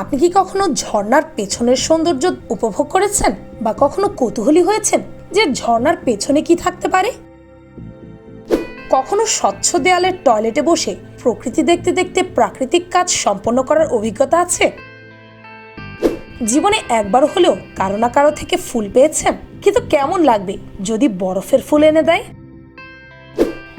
আপনি কি কখনো ঝর্ণার পেছনের সৌন্দর্য উপভোগ করেছেন বা কখনো কৌতূহলী হয়েছেন যে ঝর্ণার পেছনে কি থাকতে পারে? কখনো স্বচ্ছ দেয়ালের টয়লেটে বসে প্রকৃতি দেখতে দেখতে প্রাকৃতিক কাজ সম্পন্ন করার অভিজ্ঞতা আছে? জীবনে একবার হলেও কারও না কারও থেকে ফুল পেয়েছেন, কিন্তু কেমন লাগবে যদি বরফের ফুল এনে দেয়?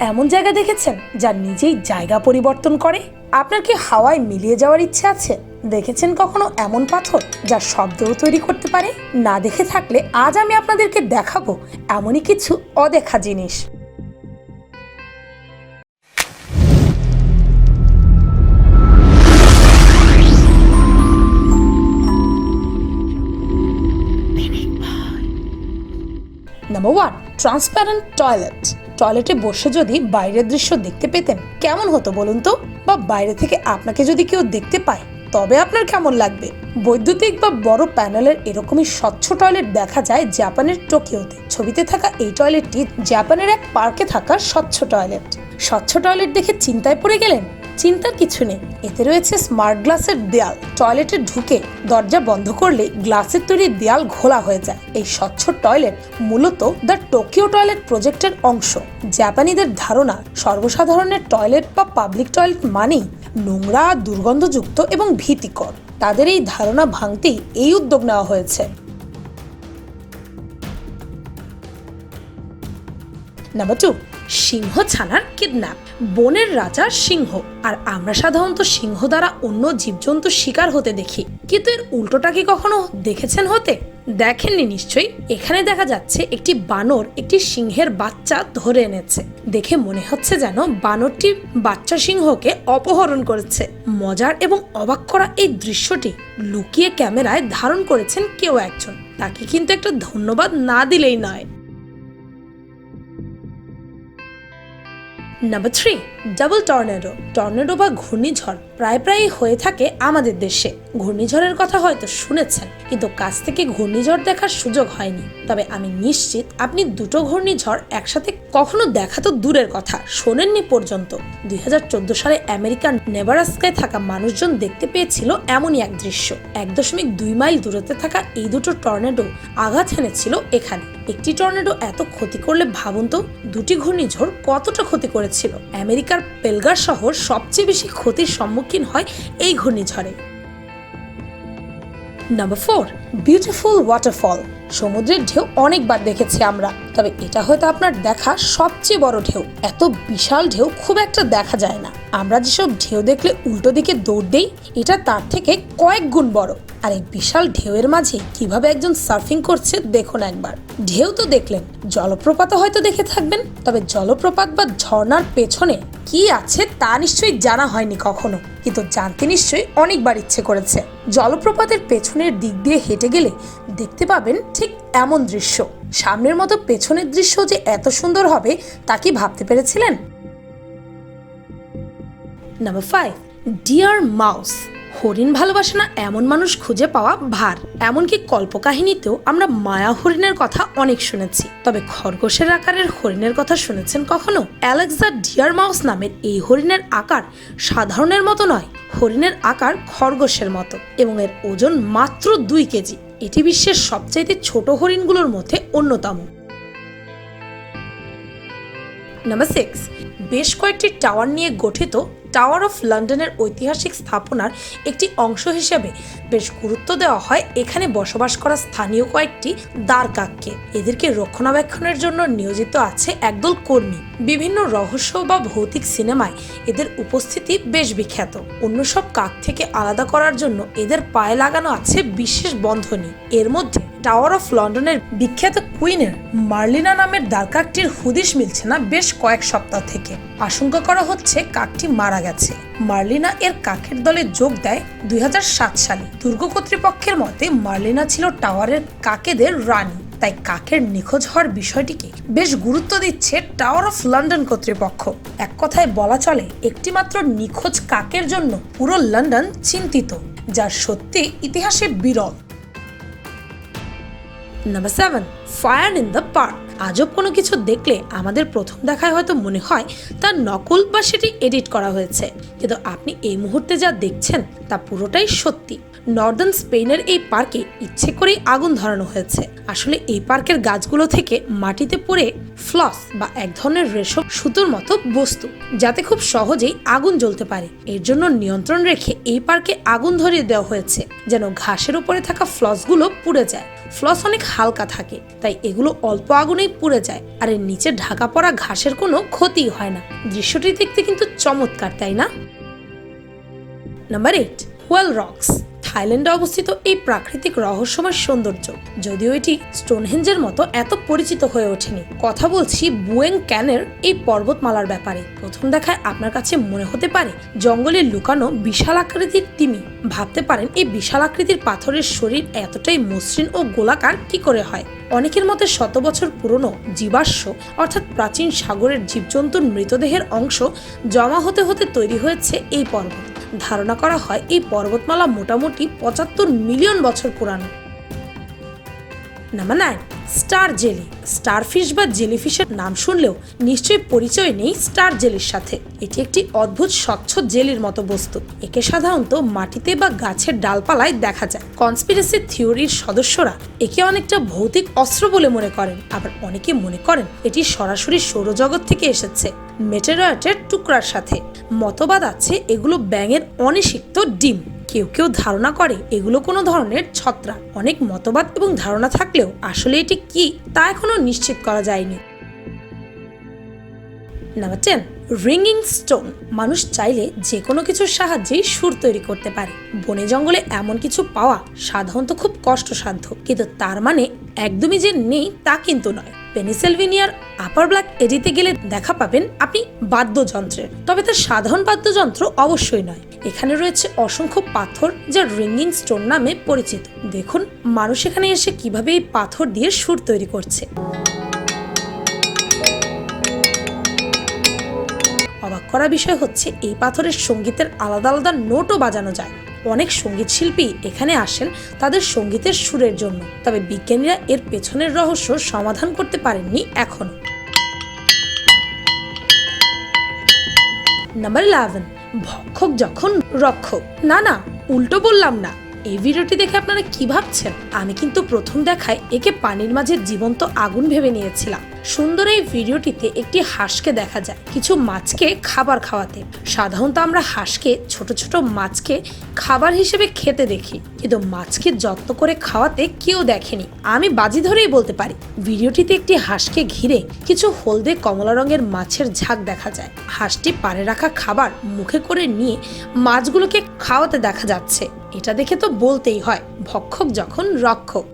এমন জায়গা দেখেছেন যা নিজেই জায়গা পরিবর্তন করে? আপনার কি হাওয়ায় মিলিয়ে যাওয়ার ইচ্ছে আছে? দেখেছেন কখনো এমন পাথর যা শব্দও তৈরি করতে পারে? না দেখে থাকলে আজ আমি আপনাদেরকে দেখাবো এমনই কিছু অদেখা জিনিস। নাম্বার ওয়ান ট্রান্সপ্যারেন্ট টয়লেট টয়লেটে বসে যদি বাইরের দৃশ্য দেখতে পেতেন, কেমন হতো বলুন তো? বা বাইরে থেকে আপনাকে যদি কেউ দেখতে পায় তবে আপনার কেমন লাগবে? বৈদ্যুতিক বা বড় প্যানেলের এরকমই স্বচ্ছ টয়লেট দেখা যায় জাপানের টোকিওতে। ছবিতে থাকা এই টয়লেটটি জাপানের এক পার্কে থাকা স্বচ্ছ টয়লেট। স্বচ্ছ টয়লেট দেখে চিন্তায় পড়ে গেলেন? চিন্তার কিছু নেই। এতে রয়েছে স্মার্ট গ্লাসের দেয়াল। টয়লেটে ঢুকে দরজা বন্ধ করলে গ্লাসের তৈরি দেয়াল ঘোলা হয়ে যায়। এই স্বচ্ছ টয়লেট মূলত দ্য টোকিও টয়লেট প্রজেক্টের অংশ। জাপানিদের ধারণা, সর্বসাধারণের টয়লেট বা পাবলিক টয়লেট মানেই নোংরা, দুর্গন্ধযুক্ত এবং ভীতিকর। তাদের এই ধারণা ভাঙতেই এই উদ্যোগ নেওয়া হয়েছে। নাম্বার টু সিংহ ছানার কিডন্যাপ বনের রাজা সিংহ। আর আমরা সাধারণত সিংহ দ্বারা অন্য জীবজন্তু শিকার হতে দেখি। কিন্তু এর উল্টোটা কি কখনো দেখেছেন হতে? দেখেননি নিশ্চয়ই। এখানে দেখা যাচ্ছে একটি বানর একটি সিংহের বাচ্চা ধরে এনেছে। দেখে মনে হচ্ছে যেন বানরটি বাচ্চা সিংহকে অপহরণ করেছে। মজার এবং অবাক করা এই দৃশ্যটি লুকিয়ে ক্যামেরায় ধারণ করেছেন কেউ একজন। তাকে কিন্তু একটা ধন্যবাদ না দিলেই নয়। Number three double tornado. Tornado বা ঘূর্ণিঝড় প্রায় প্রায়ই হয়ে থাকে আমাদের দেশে। ঘূর্ণিঝড়ের কথা হয়তো শুনেছেন, কিন্তু কাছ থেকে ঘূর্ণিঝড় দেখার সুযোগ হয়নি। তবে আমি নিশ্চিত আপনি দুটো ঘূর্ণিঝড় একসাথে কখনো দেখা তো দূরের কথা, শোনেননি পর্যন্ত। দু হাজার চোদ্দ সালে আমেরিকার নেবারাস্কায় থাকা মানুষজন দেখতে পেয়েছিল এমনই এক দৃশ্য। এক দশমিক দুই মাইল দূরত্বে থাকা এই দুটো টর্নেডো আঘাত হেনেছিল এখানে। একটি টর্নেডো এত ক্ষতি করলে ভাবুন তো, দুটি ঘূর্ণিঝড় কতটা ক্ষতি করেছিল? আমেরিকার পেলগার শহর সবচেয়ে বেশি ক্ষতির সম্মুখীন হয় এই ঘূর্ণিঝড়ে। নাম্বার ফোর বিউটিফুল ওয়াটারফল সমুদ্রের ঢেউ অনেকবার দেখেছি আমরা, তবে এটা হয়তো আপনার দেখা সবচেয়ে বড় ঢেউ। এত বিশাল ঢেউ খুব একটা দেখা যায় না। আমরা যেসব ঢেউ দেখলে উল্টো দিকে দৌড় দেই, এটা তার থেকে কয়েক গুণ বড়। আর এই বিশাল ঢেউয়ের মাঝে কীভাবে একজন সার্ফিং করছে দেখুন একবার। ঢেউ তো দেখলেন, জলপ্রপাতও হয়তো দেখে থাকবেন, তবে জলপ্রপাত বা ঝর্ণার পেছনে কি আছে তা নিশ্চয়ই জানা হয়নি কখনো, কিন্তু জানতে নিশ্চয়ই অনেকবার ইচ্ছে করেছে। জলপ্রপাতের পেছনের দিক দিয়ে হেঁটে গেলে দেখতে পাবেন ঠিক এমন দৃশ্য। সামনের মতো পেছনের দৃশ্য যে এত সুন্দর হবে তা কি ভাবতে পেরেছিলেন? Number five, deer mouse. হরিণ ভালোবাসে না এমন মানুষ খুঁজে পাওয়া ভার। এমনকি কল্পকাহিনীতেও আমরা মায়া হরিণের কথা অনেক শুনেছি। তবে খরগোশের আকারের হরিণের কথা শুনেছেন কখনো? অ্যালেক্সা ডিয়ার মাউস নামের এই হরিণের আকার সাধারণের মতো নয়, হরিণের আকার খরগোশের মতো এবং এর ওজন মাত্র দুই কেজি। এটি বিশ্বের সবচাইতে ছোট হরিণগুলোর মধ্যে অন্যতম। নাম্বার সিক্স, বেশ কয়েকটি টাওয়ার নিয়ে গঠিত টাওয়ার অফ লন্ডনের ঐতিহাসিক স্থাপনার একটি অংশ হিসেবে বেশ গুরুত্ব দেওয়া হয়। এখানে বসবাস করা স্থানীয় কয়েকটি দ্বারকাককে এদেরকে রক্ষণাবেক্ষণের জন্য নিয়োজিত আছে একদল কর্মী। বিভিন্ন রহস্য বা ভৌতিক সিনেমায় এদের উপস্থিতি বেশ বিখ্যাত। অন্য সব কাক থেকে আলাদা করার জন্য এদের পায়ে লাগানো আছে বিশেষ বন্ধনী। এর মধ্যে টাওয়ার অফ লন্ডনের বিখ্যাত কুইনের মার্লিনা নামের দ্বারকাকটির হুদিশ মিলছে না বেশ কয়েক সপ্তাহ থেকে। আশঙ্কা করা হচ্ছে কাকটি মারা গেছে। মার্লিনা এর কাকের দলে যোগ দেয় দুই হাজার সাত সালে। দুর্গ কর্তৃপক্ষের মতে মার্লিনা ছিল টাওয়ারের কাকেদের রানী। তাই কাকের নিখোঁজ হওয়ার বিষয়টিকে বেশ গুরুত্ব দিচ্ছে টাওয়ার অফ লন্ডন কর্তৃপক্ষ। এক কথায় বলা চলে, একটিমাত্র নিখোঁজ কাকের জন্য পুরো লন্ডন চিন্তিত, যার সত্যি ইতিহাসে বিরল। Number seven fire in the park আজব কোনো কিছু দেখলে আমাদের প্রথম দেখায় হয়তো মনে হয় তার নকল বা সেটি এডিট করা হয়েছে। কিন্তু আপনি এই মুহূর্তে যা দেখছেন তা পুরোটাই সত্যি। নর্দার্ন স্পেনের এই পার্কে ইচ্ছে করেই আগুন ধরানো হয়েছে। আসলে এই পার্কের গাছগুলো থেকে মাটিতে পড়ে ফ্লস বা এক ধরনের রেশম সুতোর মতো বস্তু, যাতে খুব সহজেই আগুন জ্বলতে পারে। এর জন্য নিয়ন্ত্রণ রেখে এই পার্কে আগুন ধরিয়ে দেওয়া হয়েছে, যেন ঘাসের উপরে থাকা ফ্লসগুলো পুড়ে যায়। ফ্লস অনেক হালকা থাকে, তাই এগুলো অল্প আগুনেই পুড়ে যায়, আর এর নিচে ঢাকা পড়া ঘাসের কোনো ক্ষতি হয় না। দৃশ্যটি দেখতে কিন্তু চমৎকার, তাই না? নাম্বার এইট হোয়াল রক্স থাইল্যান্ডে অবস্থিত এই প্রাকৃতিক রহস্যময় সৌন্দর্য। যদিও এটি স্টোনহেঞ্জের মতো এত পরিচিত হয়ে ওঠেনি। কথা বলছি বুয়েং ক্যানের এই পর্বতমালার ব্যাপারে। প্রথম দেখায় আপনার কাছে মনে হতে পারে জঙ্গলে লুকানো বিশাল আকৃতির তিমি। ভাবতে পারেন এই বিশাল আকৃতির পাথরের শরীর এতটাই মসৃণ ও গোলাকার কি করে হয়? অনেকের মতে শত বছর পুরনো জীবাশ্ম, অর্থাৎ প্রাচীন সাগরের জীবজন্তুর মৃতদেহের অংশ জমা হতে হতে তৈরি হয়েছে এই পর্বত। ধারণা করা হয় এই পর্বতমালা মোটামুটি পঁচাত্তর মিলিয়ন বছর পুরানো। Number nine star jelly. Starfish বা জেলিফিশের নাম শুনলেও নিশ্চয়ই পরিচয় নেই স্টার জেলির সাথে। এটি একটি অদ্ভুত, স্বচ্ছ জেলির মতো বস্তু। একে সাধারণত মাটিতে বা গাছের ডালপালায় দেখা যায়। কনস্পিরেসি থিওরির সদস্যরা একে অনেকটা ভৌতিক অস্ত্র বলে মনে করেন। আবার অনেকে মনে করেন এটি সরাসরি সৌরজগৎ থেকে এসেছে, মেটেরয়েটের টুকরার সাথে। মতবাদ আছে, এগুলো ব্যাঙের অনিষিক্ত ডিম। কেউ কেউ ধারণা করে এগুলো কোনো ধরনের ছত্রাক অনেক মতবাদ এবং ধারণা থাকলেও আসলে এটি কি তা এখনও নিশ্চিত করা যায়নি। নাম্বার টেন রিঙ্গিং স্টোন মানুষ চাইলে যে কোনো কিছুর সাহায্যেই সুর তৈরি করতে পারে। বনে জঙ্গলে এমন কিছু পাওয়া সাধারণত খুব কষ্টসাধ্য। কিন্তু তার মানে একদমই যে নেই তা কিন্তু নয়। পেনিসেলভেনিয়ার আপার ব্ল্যাক এডিতে গেলে দেখা পাবেন আপনি বাদ্যযন্ত্রের তবে তার সাধারণ বাদ্যযন্ত্র অবশ্যই নয়। এখানে রয়েছে অসংখ্য পাথর যা রিঙ্গিং স্টোন নামে পরিচিত। দেখুন, মানুষ এখানে এসে কীভাবে এই পাথর দিয়ে সুর তৈরি করছে। অবাক করা বিষয় হচ্ছে, এই পাথরের সঙ্গীতের আলাদা আলাদা নোটও বাজানো যায়। অনেক সংগীত শিল্পী এখানে আসেন তাদের সঙ্গীতের সুরের জন্য। তবে বিজ্ঞানীরা এর পেছনের রহস্য সমাধান করতে পারেননি এখনও। নাম্বার ইলেভেন ভক্ষক যখন রক্ষক। না না, উল্টো বললাম না। এই ভিডিওটি দেখে আপনারা কি ভাবছেন? আমি কিন্তু প্রথম দেখায় একে পানির মাঝে জীবন্ত আগুন ভেবে নিয়েছিলাম। সুন্দর এই ভিডিওটিতে একটি হাঁসকে দেখা যায়, কিছু মাছকে খাবার খাওয়াতে। সাধারণত আমরা হাঁসকে, ছোট ছোট মাছকে খাবার হিসেবে খেতে দেখি, কিন্তু মাছকে যত্ন করে খাওয়াতে কেউ দেখেনি। আমি বাজি ধরেই বলতে পারি, ভিডিওটিতে একটি হাঁসকে ঘিরে কিছু হলদে কমলা রঙের মাছের ঝাঁক দেখা যায়। হাঁসটি পারে রাখা খাবার মুখে করে নিয়ে মাছগুলোকে খাওয়াতে দেখা যাচ্ছে। এটা দেখে তো বলতেই হয়, ভক্ষক যখন রক্ষক।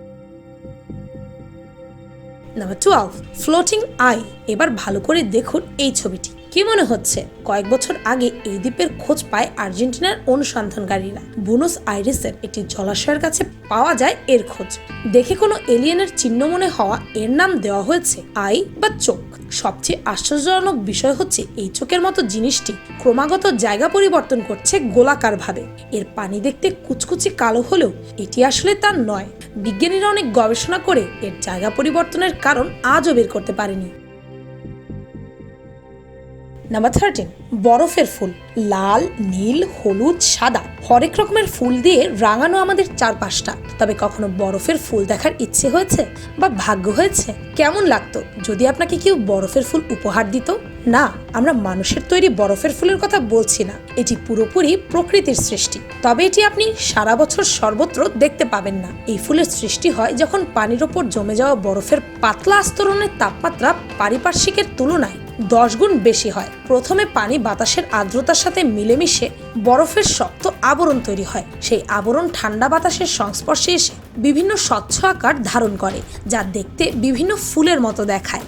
নাম্বার টুয়েলভ ফ্লোটিং আই এবার ভালো করে দেখুন এই ছবিটি। কি মনে হচ্ছে? কয়েক বছর আগে এই দ্বীপের খোঁজ পায় আর্জেন্টিনার অনুসন্ধানকারীরা। বুনোস আইরিসের একটি জলাশয়ের কাছে পাওয়া যায় এর খোঁজ। দেখে কোনো এলিয়েনের চিহ্ন মনে হওয়া এর নাম দেওয়া হয়েছে, আই বা চোখ। সবচেয়ে আশ্চর্যজনক বিষয় হচ্ছে এই চোখের মতো জিনিসটি ক্রমাগত জায়গা পরিবর্তন করছে গোলাকারভাবে। এর পানি দেখতে কুচকুচি কালো হলেও এটি আসলে তার নয়। বিজ্ঞানীরা অনেক গবেষণা করে এর জায়গা পরিবর্তনের কারণ আজও বের করতে পারেনি। নাম্বার থার্টিন বরফের ফুল, লাল, নীল, হলুদ, সাদা। হরেক রকমের ফুল দিয়ে রাঙানো আমাদের চারপাশটা। তবে কখনো বরফের ফুল দেখার ইচ্ছে হয়েছে বা ভাগ্য হয়েছে? কেমন লাগতো যদি আপনাকে কেউ বরফের ফুল উপহার দিত? না, আমরা মানুষের তৈরি বরফের ফুলের কথা বলছি না। এটি পুরোপুরি প্রকৃতির সৃষ্টি। তবে এটি আপনি সারা বছর সর্বত্র দেখতে পাবেন না। এই ফুলের সৃষ্টি হয় যখন পানির ওপর জমে যাওয়া বরফের পাতলা আস্তরণের তাপমাত্রা পারিপার্শ্বিকের তুলনায়। দশ গুণ বেশি হয়। প্রথমে পানি বাতাসের আর্দ্রতার সাথে মিলেমিশে বরফের শক্ত আবরণ তৈরি হয়। সেই আবরণ ঠান্ডা বাতাসের সংস্পর্শে এসে বিভিন্ন স্বচ্ছ আকার ধারণ করে, যা দেখতে বিভিন্ন ফুলের মতো দেখায়।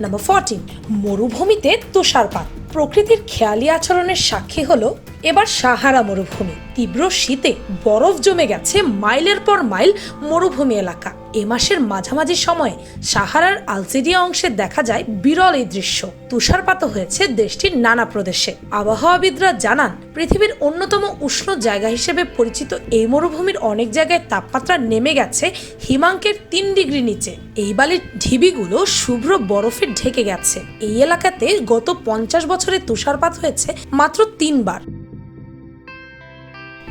নাম্বার ফোরটিন মরুভূমিতে তুষারপাত। প্রকৃতির খেয়ালি আচরণের সাক্ষী হলো এবার সাহারা মরুভূমি। তীব্র শীতে বরফ জমে গেছে মাইলের পর মাইল মরুভূমি এলাকা। এ মাসের মাঝামাঝি সময়ে সাহারার আলজেরিয়া অংশে দেখা যায় বিরল এই দৃশ্য। তুষারপাত হয়েছে দেশটির নানা প্রদেশে। আবহাওয়াবিদরা জানান, পৃথিবীর অন্যতম উষ্ণ জায়গা হিসেবে পরিচিত এই মরুভূমির অনেক জায়গায় তাপমাত্রা নেমে গেছে হিমাঙ্কের তিন ডিগ্রি নিচে। এই বালির ঢিবিগুলো শুভ্র বরফে ঢেকে গেছে। এই এলাকাতে গত পঞ্চাশ বছরে তুষারপাত হয়েছে মাত্র তিনবার।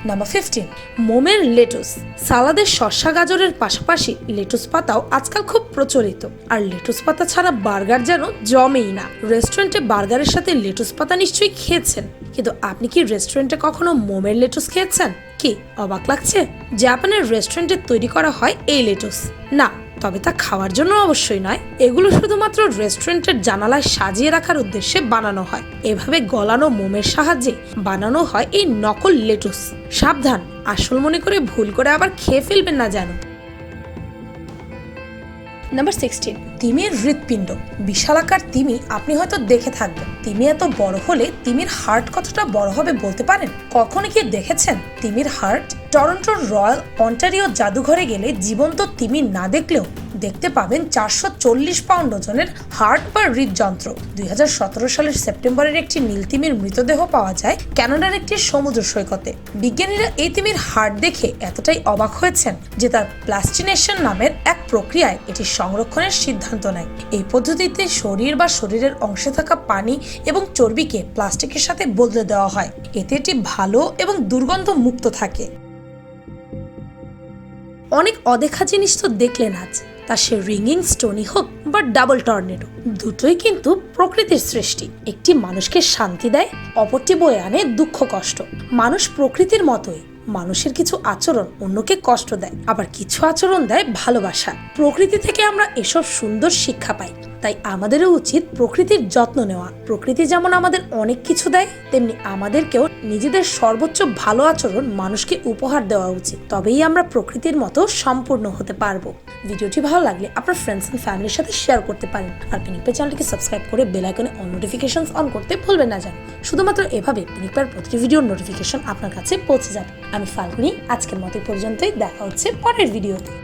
নাম্বার ফিফটিন মোমের লেটুস, সালাদের শসা গাজরের পাশাপাশি লেটুস পাতাও আজকাল খুব প্রচলিত। আর লেটুস পাতা ছাড়া বার্গার যেন জমেই না। রেস্টুরেন্টে বার্গারের সাথে লেটুস পাতা নিশ্চয়ই খেয়েছেন। কিন্তু আপনি কি রেস্টুরেন্টে কখনো মোমের লেটুস খেয়েছেন? কি, অবাক লাগছে? জাপানের রেস্টুরেন্টে তৈরি করা হয় এই লেটুস। না তবে তা খাওয়ার জন্য অবশ্যই নয়। এগুলো শুধুমাত্র রেস্টুরেন্টের জানালায় সাজিয়ে রাখার উদ্দেশ্যে বানানো হয়। এভাবে গলানো মোমের সাহায্যে বানানো হয় এই নকল লেটুস। সাবধান, আসল মনে করে ভুল করে আবার খেয়ে ফেলবেন না যেন। নাম্বার সিক্সটিন তিমির হৃৎপিণ্ড। বিশালাকার তিমি আপনি হয়তো দেখে থাকবেন। তিমি এত বড় হলে তিমির হার্ট কতটা বড় হবে বলতে পারেন? কখনো কি দেখেছেন? তিমির হার্ট টরন্টোর রয়্যাল অন্টারিও জাদুঘরে গেলে জীবন্ত তিমি না দেখলেও দেখতে পাবেন চারশো চল্লিশ পাউন্ড ওজনের হার্ট বা হৃদযন্ত্র দুই হাজার সতেরো সালের সেপ্টেম্বরের একটি নীলতিমির মৃতদেহ পাওয়া যায় ক্যানাডার একটি সমুদ্র সৈকতে। বিজ্ঞানীরা এই তিমির হার্ট দেখে এতটাই অবাক হয়েছেন যে তার প্লাস্টিনেশন নামের এক প্রক্রিয়ায় এটি সংরক্ষণের সিদ্ধান্ত নেয়। এই পদ্ধতিতে শরীর বা শরীরের অংশে থাকা পানি এবং চর্বিকে প্লাস্টিকের সাথে বদলে দেওয়া হয়। এতে এটি ভালো এবং দুর্গন্ধ মুক্ত থাকে। অনেক অদেখা জিনিস তো দেখলেন আজ। তা সে রিঙিং স্টোনই হোক বা ডাবল টর্নেডো, দুটোই কিন্তু প্রকৃতির সৃষ্টি। একটি মানুষকে শান্তি দেয়, অপরটি বয়ে আনে দুঃখ, কষ্ট। মানুষ প্রকৃতির মতোই, মানুষের কিছু আচরণ অন্যকে কষ্ট দেয়, আবার কিছু আচরণ দেয় ভালোবাসা। প্রকৃতি থেকে আমরা এসব সুন্দর শিক্ষা পাই। তাই আমাদেরও উচিত প্রকৃতির যত্ন নেওয়া। প্রকৃতি যেমন আমাদের অনেক কিছু দেয়, তেমনি আমাদেরকেও নিজেদের সর্বোচ্চ ভালো আচরণ মানুষকে উপহার দেওয়া উচিত। তবেই আমরা প্রকৃতির মতো সম্পূর্ণ হতে পারব। ভিডিওটি ভালো লাগলে আপনার ফ্রেন্ডস এন্ড ফ্যামিলির সাথে শেয়ার করতে পারেন। আর পিনিকপে চ্যানেলটিকে সাবস্ক্রাইব করে বেল আইকনে অন নোটিফিকেশন অন করতে ভুলবেন না যেন শুধুমাত্র এভাবে পিনিকপার প্রতিটি ভিডিওর নোটিফিকেশন আপনার কাছে পৌঁছে যাবে। আমি ফাল্গুনি, আজকের মতো পর্যন্তই। দেখা হচ্ছে পরের ভিডিওতে